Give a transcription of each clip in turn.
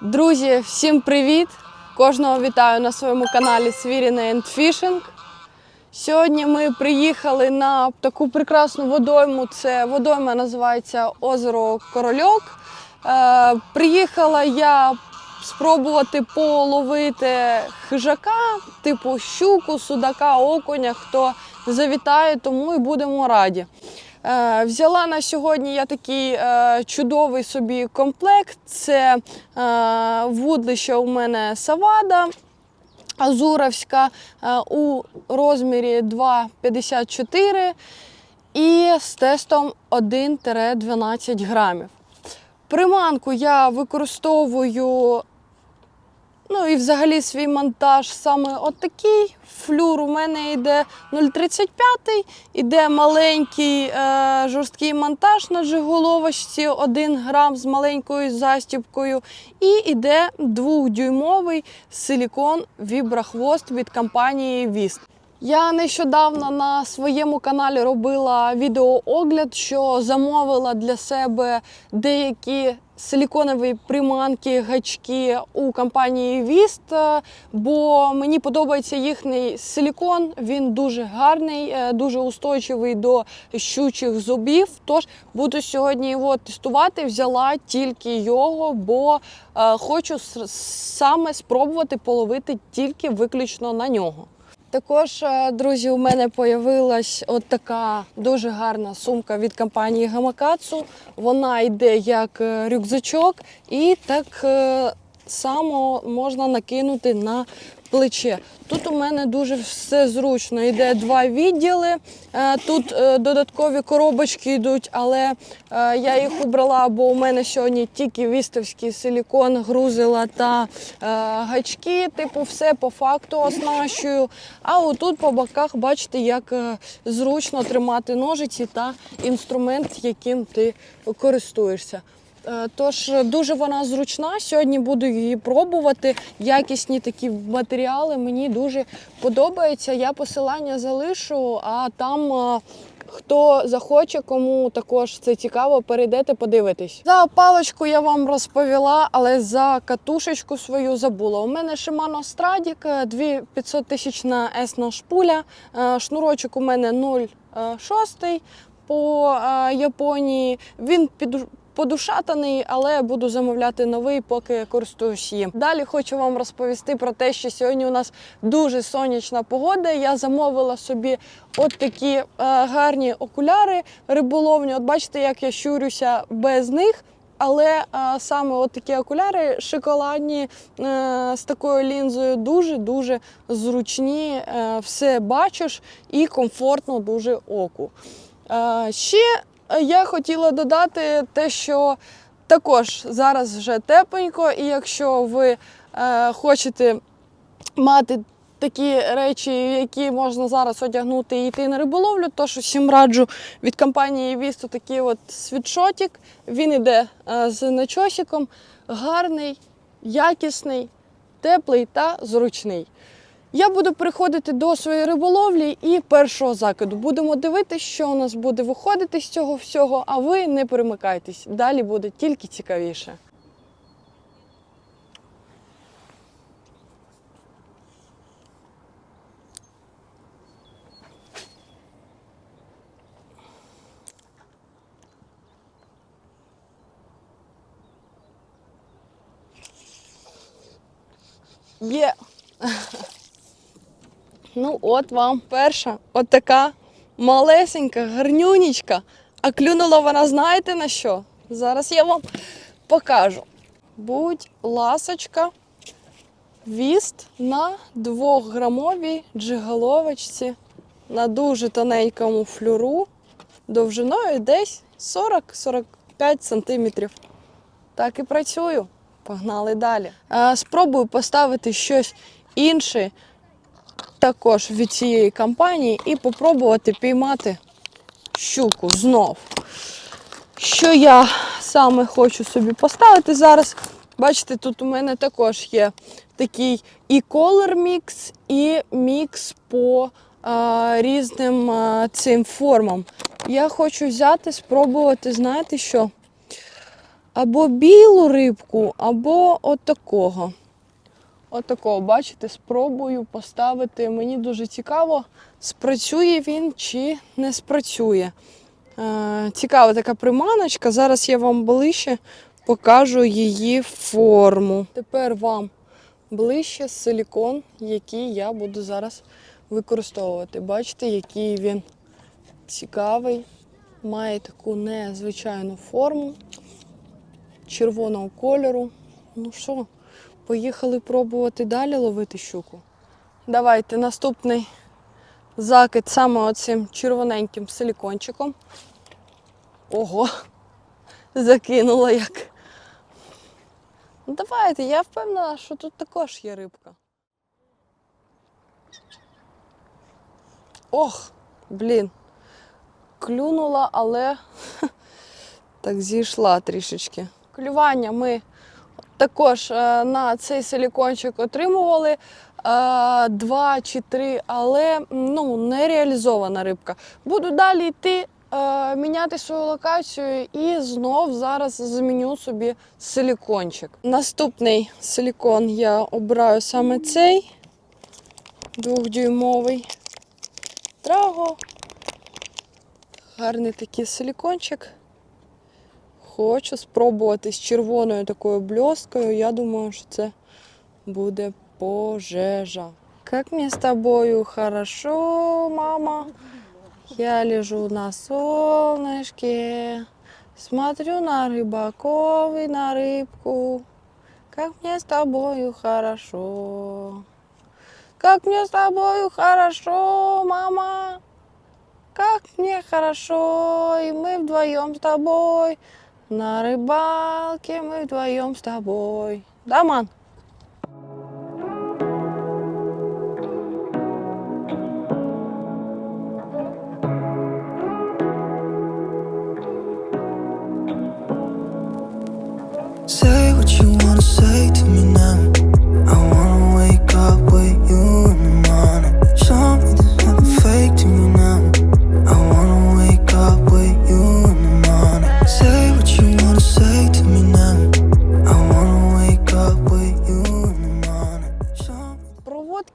Друзі, всім привіт! Кожного вітаю на своєму каналі Свіріна and Fishing. Сьогодні ми приїхали на таку прекрасну водойму. Це водойма називається Озеро Корольок. Е, приїхала я спробувати половити хижака, типу щуку, судака, окуня, хто завітає, тому і будемо раді. Е, Взяла на сьогодні я такий е, чудовий собі комплект. Це е, вудлище у мене Савада Азуровська у розмірі 2,54 і з тестом 1-12 грамів. Приманку я використовую Ну і взагалі свій монтаж саме отакий. Флюр у мене йде 0,35, іде маленький е, жорсткий монтаж на жиголовочці, 1 грам з маленькою застібкою. І йде 2-дюймовий силікон вібрахвост від компанії Віст. Я нещодавно на своєму каналі робила відеоогляд, що замовила для себе деякі силіконові приманки, гачки у компанії Віст, е, бо мені подобається їхній силікон. Він дуже гарний, е, дуже устойчивий до щучих зубів. Тож буду сьогодні його тестувати. Взяла тільки його, бо е, хочу саме спробувати половити тільки виключно на нього. Також, е, друзі, у мене появилась от така дуже гарна сумка від компанії Гамакацу. Вона йде як е, рюкзачок, і так е, само можна накинути на плече. Тут у мене дуже все зручно. Йде два відділи. Е, Тут е, додаткові коробочки йдуть, але е, я їх убрала, бо у мене сьогодні тільки вістовський силікон, грузила та гачки. Типу, все по факту оснащую. А отут по боках бачите, як зручно тримати ножиці та інструмент, яким ти користуєшся. Е, Тож е, дуже вона зручна. Сьогодні буду її пробувати. Якісні такі матеріали мені дуже подобаються. Я посилання залишу, а там. е, Хто захоче, кому також це цікаво, перейдете, подивитись. За паличку я вам розповіла, але за катушечку свою забула. У мене Shimano Stradic, 2500 тисяч на S шпуля. Шнурочок у мене 0,6 по Японії. Він під подушатаний, але буду замовляти новий, поки користуюсь їм. Далі хочу вам розповісти про те, що сьогодні у нас дуже сонячна погода. Я замовила собі от такі е, гарні окуляри риболовні. От бачите, як я щурюся без них. Але е, саме от такі окуляри шоколадні е, з такою лінзою дуже-дуже зручні. Е, все бачиш і комфортно дуже оку. Е, ще я хотіла додати те, що також зараз вже тепленько, і якщо ви е, хочете мати такі речі, які можна зараз одягнути і йти на риболовлю, то що всім раджу від компанії Вісту такий от світшотик. Він іде е, з начосиком, гарний, якісний, теплий та зручний. Я буду переходити до своєї риболовлі і першого закиду. Будемо дивитися, що у нас буде виходити з цього всього, а ви не перемикайтесь. Далі буде тільки цікавіше. Є. Ну, от вам перша, от така малесенька, гарнюнічка. А клюнула вона, знаєте на що? Зараз я вам покажу. Будь ласочка, віст на 2-грамовій джиголовочці на дуже тоненькому флюру довжиною десь 40-45 сантиметрів. Так і працюю. Погнали далі. Е, Спробую поставити щось інше також від цієї компанії і попробувати піймати щуку знов. Що я саме хочу собі поставити зараз? Бачите, тут у мене також є такий і колор мікс, і мікс по е, різним е, цим формам. Я хочу взяти, спробувати, знаєте що? або білу рибку, або отакого. Отакого, бачите, спробую поставити. Мені дуже цікаво, спрацює він чи не спрацює. Е, цікава така приманочка. Зараз я вам ближче покажу її форму. Тепер вам ближче силікон, який я буду зараз використовувати. Бачите, який він цікавий, має таку незвичайну форму червоного кольору. Ну що, поїхали пробувати далі ловити щуку. Давайте наступний закид саме оцим червоненьким силікончиком. Ого, закинула як. Ну, давайте, я впевнена, що тут також є рибка. Ох, блін. Клюнула, але так зійшла трішечки. Клювання ми також е, на цей силікончик отримували е, два чи три, але ну, не реалізована рибка. Буду далі йти, е, міняти свою локацію і знов зараз заміню собі силікончик. Наступний силікон я обираю саме цей двохдюймовий. Траго. Гарний такий силікончик. Хочу спробувати з червоною такою бльосткою. Я думаю, що це буде пожежа. Как мне с тобою хорошо, мама. Я лежу на солнышке, смотрю на рыбаков и на рыбку. Как мне с тобою хорошо. Как мне с тобою хорошо, мама. Как мне хорошо, и мы вдвоем с тобой. На рыбалке мы вдвоем с тобой. Да,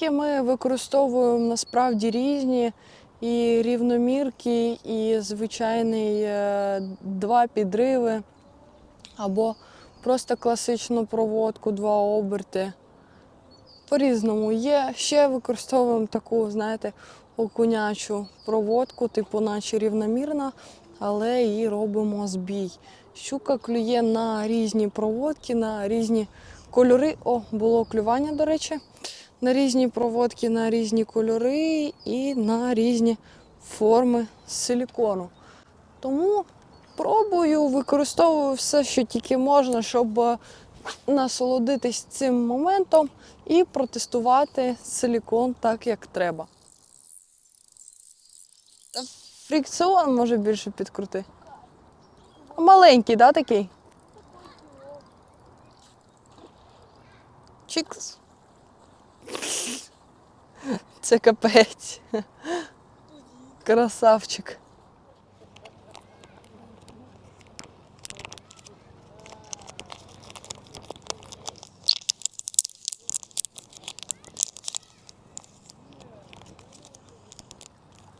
Проводки ми використовуємо насправді різні. І рівномірки, і звичайний е, два підриви, або просто класичну проводку, два оберти. По-різному є. Ще використовуємо таку, знаєте, окунячу проводку, типу, наче рівномірна, але її робимо збій. Щука клює на різні проводки, на різні кольори. О, було клювання, до речі. На різні проводки, на різні кольори і на різні форми силікону. Тому пробую, використовую все, що тільки можна, щоб е, насолодитись цим моментом і протестувати силікон так, як треба. Та фрикціон може більше підкрути. Маленький, да, такий? Чікс. Це капець. Красавчик.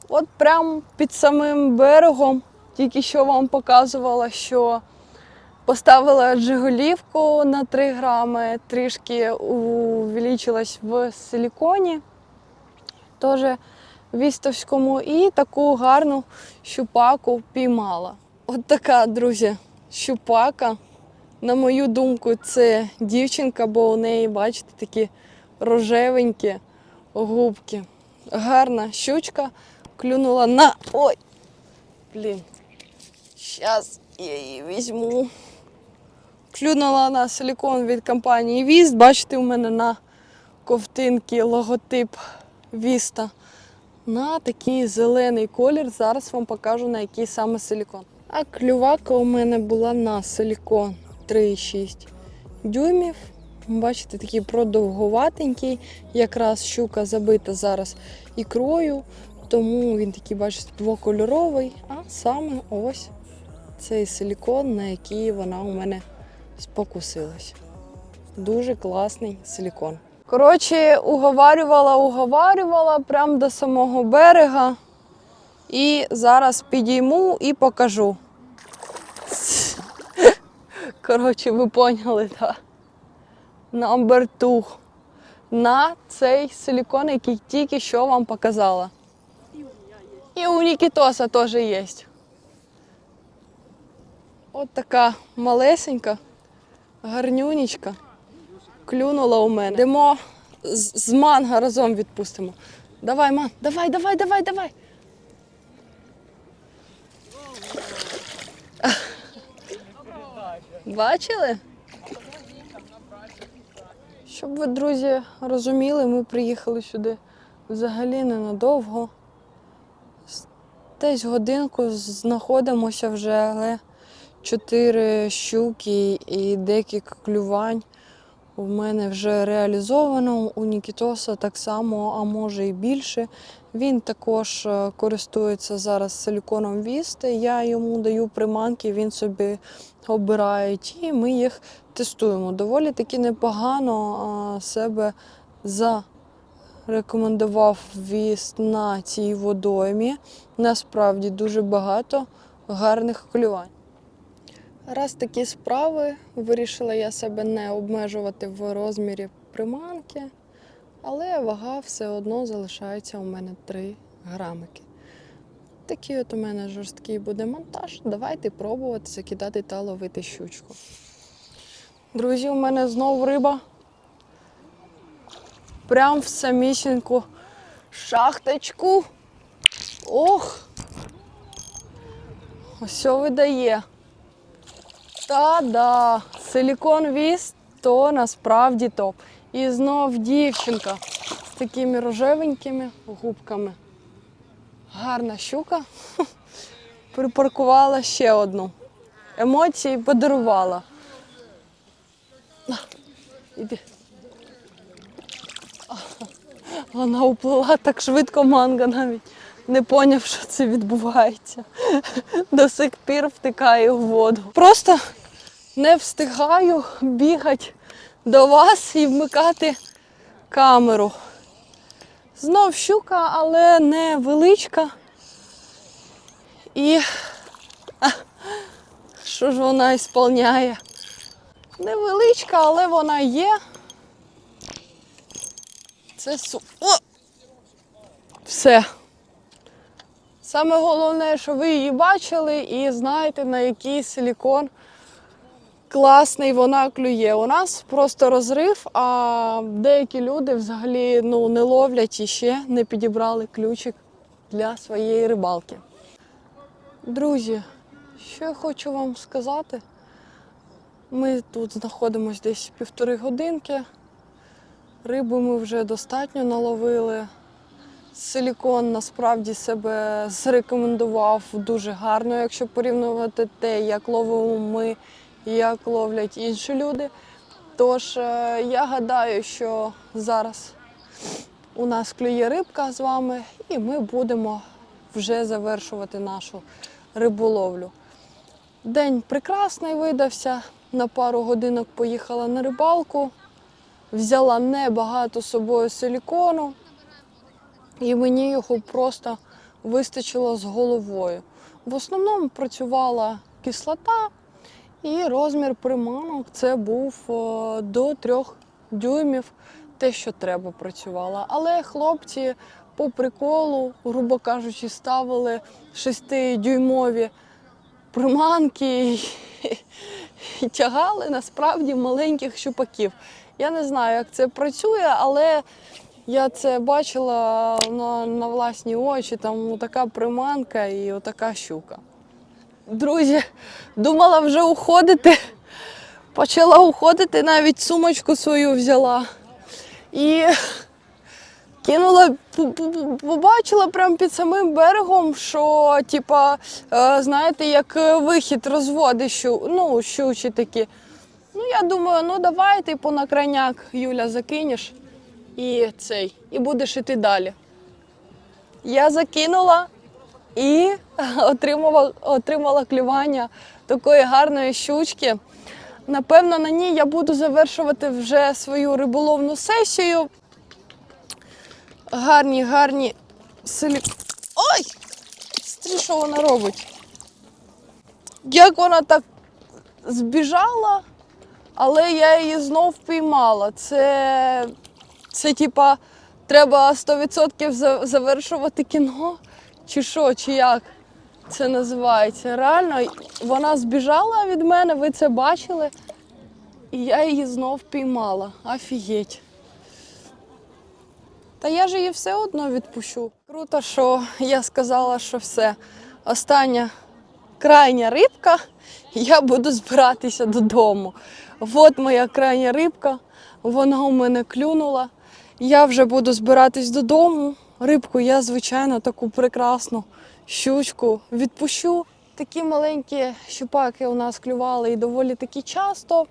От прямо під самим берегом, тільки що вам показувала, що поставила джиголівку на 3 грами, трішки увеличилась в силіконі, теж вістовському, і таку гарну щупаку піймала. От така, друзі, щупака. На мою думку, це дівчинка, бо у неї, бачите, такі рожевенькі губки. Гарна щучка клюнула на. Ой! Блін. Зараз я її візьму. Клюнула на силікон від компанії Віст. Бачите, у мене на ковтинці логотип Віста. На такий зелений колір. Зараз вам покажу на який саме силікон. А клювака у мене була на силікон 3,6 дюймів. Бачите, такий продовгуватенький. Якраз щука забита зараз ікрою, тому він такий, бачите, двокольоровий, а саме ось цей силікон, на який вона у мене спокусилась. Дуже класний силікон. Коротше, уговарювала, уговарювала прямо до самого берега. І зараз підійму і покажу. Коротше, ви поняли, так. Number two. На цей силікон, який тільки що вам показала. І у Нікітоса теж є. От така малесенька, гарнюнічка. Клюнула у мене. Йдемо з, з манга разом відпустимо. Давай, ман, давай, давай, давай, давай. Бачили? Щоб ви, друзі, розуміли, ми приїхали сюди взагалі ненадовго. Десь годинку знаходимося вже, але чотири щуки і декілька клювань у мене вже реалізовано. У Нікітоса так само, а може і більше. Він також е, користується зараз силіконом Вісти. Я йому даю приманки, він собі обирає і ми їх тестуємо. Доволі таки непогано себе зарекомендував віст на цій водоймі. Насправді дуже багато гарних клювань. Раз такі справи, вирішила я себе не обмежувати в розмірі приманки, але вага все одно залишається у мене 3 грамики. Такий от у мене жорсткий буде монтаж. Давайте пробувати закидати та ловити щучку. Друзі, у мене знову риба. Прям в самісіньку шахточку. Ох! Ось що видає. Та-да! Силікон віз то насправді топ. І знов дівчинка з такими рожевенькими губками. Гарна щука. Припаркувала ще одну. Емоції подарувала. Іди. Вона уплила так швидко манга навіть. Не поняв, що це відбувається. До сих пір втикає в воду. Просто не встигаю бігати до вас і вмикати камеру. Знов щука, але не величка. І що ж вона ісполняє? Невеличка, але вона є. Це су. О! Все. Саме головне, що ви її бачили і знаєте, на який силікон класний вона клює. У нас просто розрив, а деякі люди взагалі ну, не ловлять і ще не підібрали ключик для своєї рибалки. Друзі, що я хочу вам сказати? Ми тут знаходимося десь півтори годинки. Риби ми вже достатньо наловили. Силікон насправді себе зарекомендував дуже гарно, якщо порівнювати те, як ловимо ми як ловлять інші люди. Тож е, я гадаю, що зараз у нас клює рибка з вами, і ми будемо вже завершувати нашу риболовлю. День прекрасний видався. На пару годинок поїхала на рибалку, взяла небагато з собою силікону, і мені його просто вистачило з головою. В основному працювала кислота, і розмір приманок це був е, до 3 дюймів, те, що треба працювала. Але хлопці по приколу, грубо кажучи, ставили 6-дюймові приманки і, і тягали насправді маленьких щупаків. Я не знаю, як це працює, але я це бачила на, на власні очі. Там така приманка і отака щука. Друзі, думала вже уходити. Почала уходити, навіть сумочку свою взяла. І кинула, побачила прямо під самим берегом, що, типа, е, знаєте, як е, вихід розводи щу, ну, щучі такі. Ну, я думаю, ну давай, типу, на крайняк Юля закинеш і цей, і будеш іти далі. Я закинула, і отримала, отримала клювання такої гарної щучки. Напевно, на ній я буду завершувати вже свою риболовну сесію. Гарні, гарні селі. Ой! Смотри, що вона робить. Як вона так збіжала, але я її знов піймала. Це, це типа, треба 100% завершувати кіно, чи що, чи як це називається. Реально, вона збіжала від мене, ви це бачили, і я її знов піймала. Офігеть. Та я ж її все одно відпущу. Круто, що я сказала, що все. Остання крайня рибка, я буду збиратися додому. От моя крайня рибка, вона у мене клюнула. Я вже буду збиратись додому. Рибку я, звичайно, таку прекрасну щучку відпущу. Такі маленькі щупаки у нас клювали і доволі таки часто.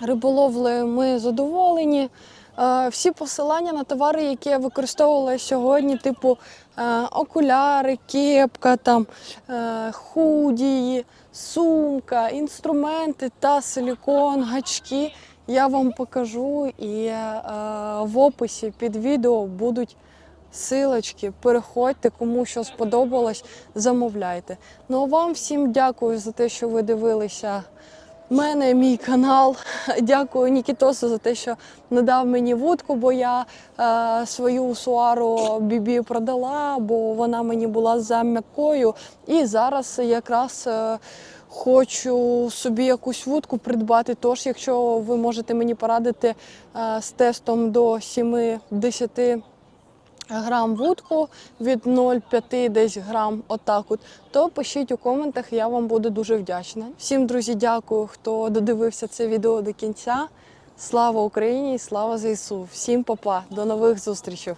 Риболовлею ми задоволені. Е, Всі посилання на товари, які я використовувала сьогодні, типу е, окуляри, кепка, там, е, худі, сумка, інструменти та силікон, гачки, я вам покажу і в описі під відео будуть силочки. Переходьте, кому що сподобалось, замовляйте. Ну а вам всім дякую за те, що ви дивилися мене, мій канал. Дякую Нікітосу за те, що надав мені вудку, бо я е, свою суару бібі продала, бо вона мені була за м'якою. І зараз якраз е, хочу собі якусь вудку придбати. Тож, якщо ви можете мені порадити е, з тестом до 7-10 грам вудку від 0,5 десь грам, отак от, то пишіть у коментах, я вам буду дуже вдячна. Всім, друзі, дякую, хто додивився це відео до кінця. Слава Україні і слава ЗСУ! Всім па-па, до нових зустрічей!